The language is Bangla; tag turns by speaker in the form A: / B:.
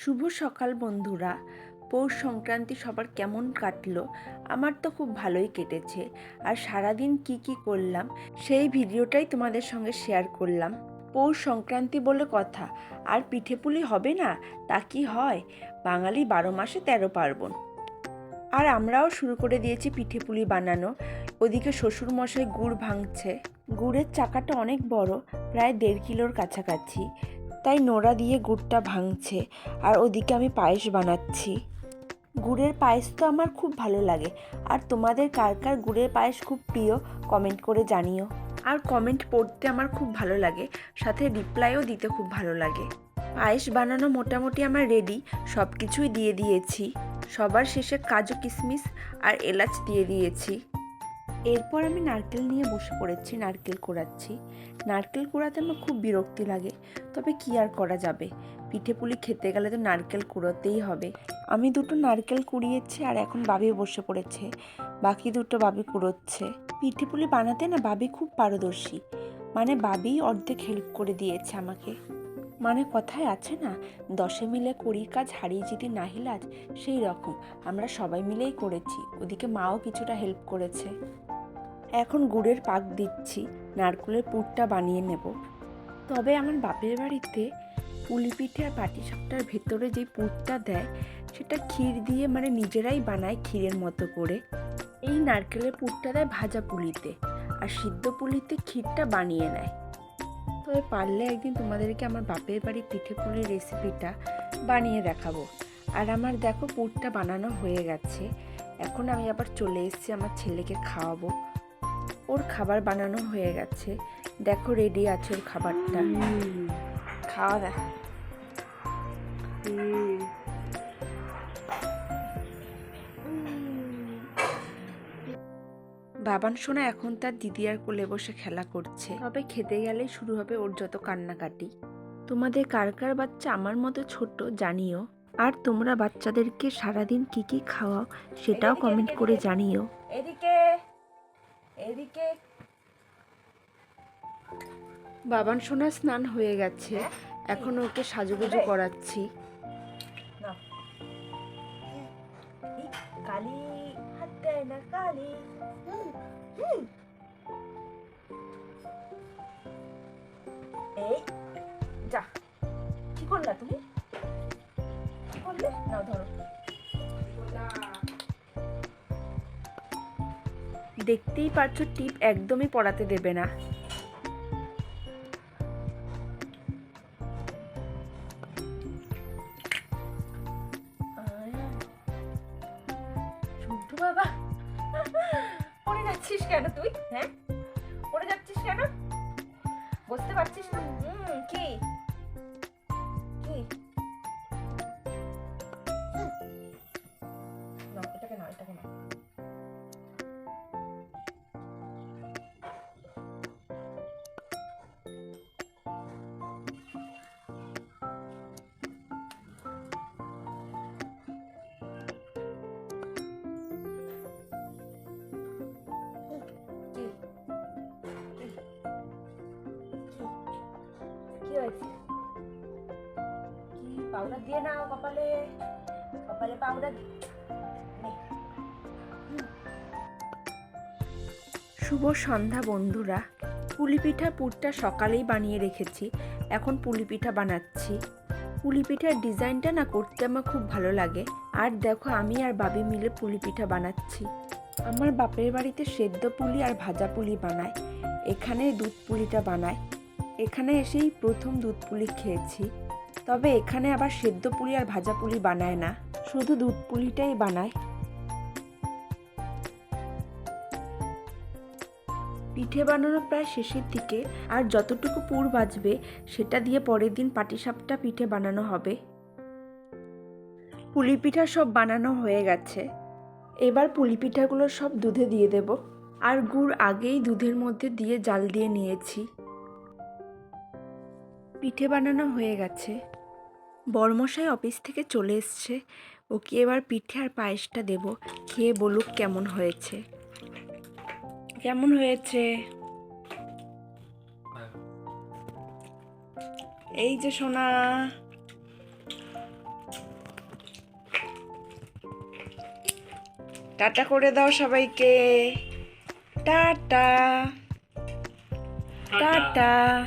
A: শুভ সকাল বন্ধুরা। পৌষ সংক্রান্তি সবার কেমন কাটলো আমার তো খুব ভালোই কেটেছে। আর সারাদিন কি কি করলাম সেই ভিডিওটাই তোমাদের সঙ্গে শেয়ার করলাম। পৌষ সংক্রান্তি বলে কথা, আর পিঠেপুলি হবে না? তা কি হয়? বাঙালি বারো মাসে তেরো পার্বণ। আর আমরাও শুরু করে দিয়েছি পিঠেপুলি বানানো। ওদিকে শ্বশুরমশাই গুড় ভাঙছে। গুড়ের চাকাটা অনেক বড়, প্রায় দেড় কিলোর কাছাকাছি। তাই নোড়া দিয়ে গুড়টা ভাঙছে, আর ওদিকে আমি পায়েস বানাচ্ছি। গুড়ের পায়েস তো আমার খুব ভালো লাগে। আর তোমাদের কার কার গুড়ের পায়েস খুব প্রিয় কমেন্ট করে জানিও। আর কমেন্ট পড়তে আমার খুব ভালো লাগে, সাথে রিপ্লাইও দিতে খুব ভালো লাগে। পায়েস বানানো মোটামুটি আমার রেডি সব কিছুই দিয়ে দিয়েছি। সবার শেষে কাজু কিশমিশ আর এলাচ দিয়ে দিয়েছি। এরপর আমি নারকেল নিয়ে বসে পড়েছি, নারকেল কোড়াচ্ছি। নারকেল কোড়াতে আমার খুব বিরক্তি লাগে, তবে কি আর করা যাবে? পিঠে পুলি খেতে গেলে তো নারকেল কুড়োতেই হবে। আমি দুটো নারকেল কুড়িয়েছি আর এখন বাবি বসে পড়েছে। বাকি দুটো বাবি কুড়োচ্ছে। পিঠে পুলি বানাতে না বাবি খুব পারদর্শী। মানে বাবি অর্ধেক হেল্প করে দিয়েছে আমাকে। মানে কথায় আছে না, দশে মিলে কুড়ি কাজ হারিয়ে যদি নাহিলাজ সেই রকম। আমরা সবাই মিলেই করেছি, ওদিকে মাও কিছুটা হেল্প করেছে। এখন গুড়ের পাক দিচ্ছি, নারকেলের পুরটা বানিয়ে নেব। তবে আমার বাপের বাড়িতে পুলি পিঠে আর পাটিসাপটার ভেতরে যে পুরটা দেয়, সেটা ক্ষীর দিয়ে মানে নিজেরাই বানায় ক্ষীরের মতো করে। এই নারকেলের পুরটা দেয় ভাজা পুলিতে, আর সিদ্ধ পুলিতে ক্ষীরটা বানিয়ে নেয়। তবে পারলে একদিন তোমাদেরকে আমার বাপের বাড়ির পিঠে পুলির রেসিপিটা বানিয়ে দেখাবো। আর আমার দেখো পুরটা বানানো হয়ে গেছে। এখন আমি আবার চলে এসেছি আমার ছেলেকে খাওয়াবো। ওর খাবার বানানো হয়ে গেছে। দেখো রেডি আছে ওর খাবারটা। খাওয়া দেখ বাবান সোনা এখন তার দিদি আর কোলে বসে খেলা করছে। তবে খেতে গেলেই শুরু হবে ওর যত কান্নাকাটি। তোমাদের কার কার বাচ্চা আমার মতো ছোট জানিও? আর তোমরা বাচ্চাদেরকে সারাদিন কি কি খাওয়াও সেটাও কমেন্ট করে জানিও। এদিকে এদিকে। বাবান সোনা স্নান হয়ে গেছে। এখন ওকে সাজুগুজু করাচ্ছি। কালি দেয় না কালি এই, যা। কি করলা তুমি? কি করলে? নাও, ধরো। দেখতেই পারছ, টিপ একদমই পড়াতে দেবে না। যাচ্ছিস কেন তুই? হ্যাঁ? পড়ে যাচ্ছিস কেন? বসতে পারছিস না? কি পাউডার দিয়ে নাও কপালে? কপালে পাউডার শুভ সন্ধ্যা, বন্ধুরা। পুলি পিঠা পুরটা সকালেই বানিয়ে রেখেছি। এখন পুলি পিঠা বানাচ্ছি। পুলি পিঠার ডিজাইনটা না করতে আমার খুব ভালো লাগে। আর দেখো, আমি আর বাবি মিলে পুলি পিঠা বানাচ্ছি। আমার বাপের বাড়িতে সেদ্ধ পুলি আর ভাজা পুলি বানায়। এখানে দুধ পুলিটা বানায়। এখানে এসেই প্রথম দুধ পুলি খেয়েছি। তবে এখানে আবার সেদ্ধ পুলি আর ভাজা পুলি বানায় না। শুধু দুধ পুলিটাই বানায়। পিঠে বানানো প্রায় শেষের দিকে, আর যতটুকু পুর বাজবে, সেটা দিয়ে পরের দিন পাটিসাপটা পিঠে বানানো হবে। পুলি পিঠা সব বানানো হয়ে গেছে। এবার পুলি পিঠাগুলো সব দুধে দিয়ে দেব। আর গুড় আগেই দুধের মধ্যে দিয়ে জাল দিয়ে নিয়েছি। পিঠে বানানো হয়ে গেছে। বর্মশাই অফিস থেকে চলে এসছে। ওকে এবার পিঠে আর পায়েসটা দেব। খেয়ে বলুক কেমন হয়েছে। কেমন হয়েছে? এই যে সোনা। টাটা করে দাও সবাইকে। টাটা। টাটা।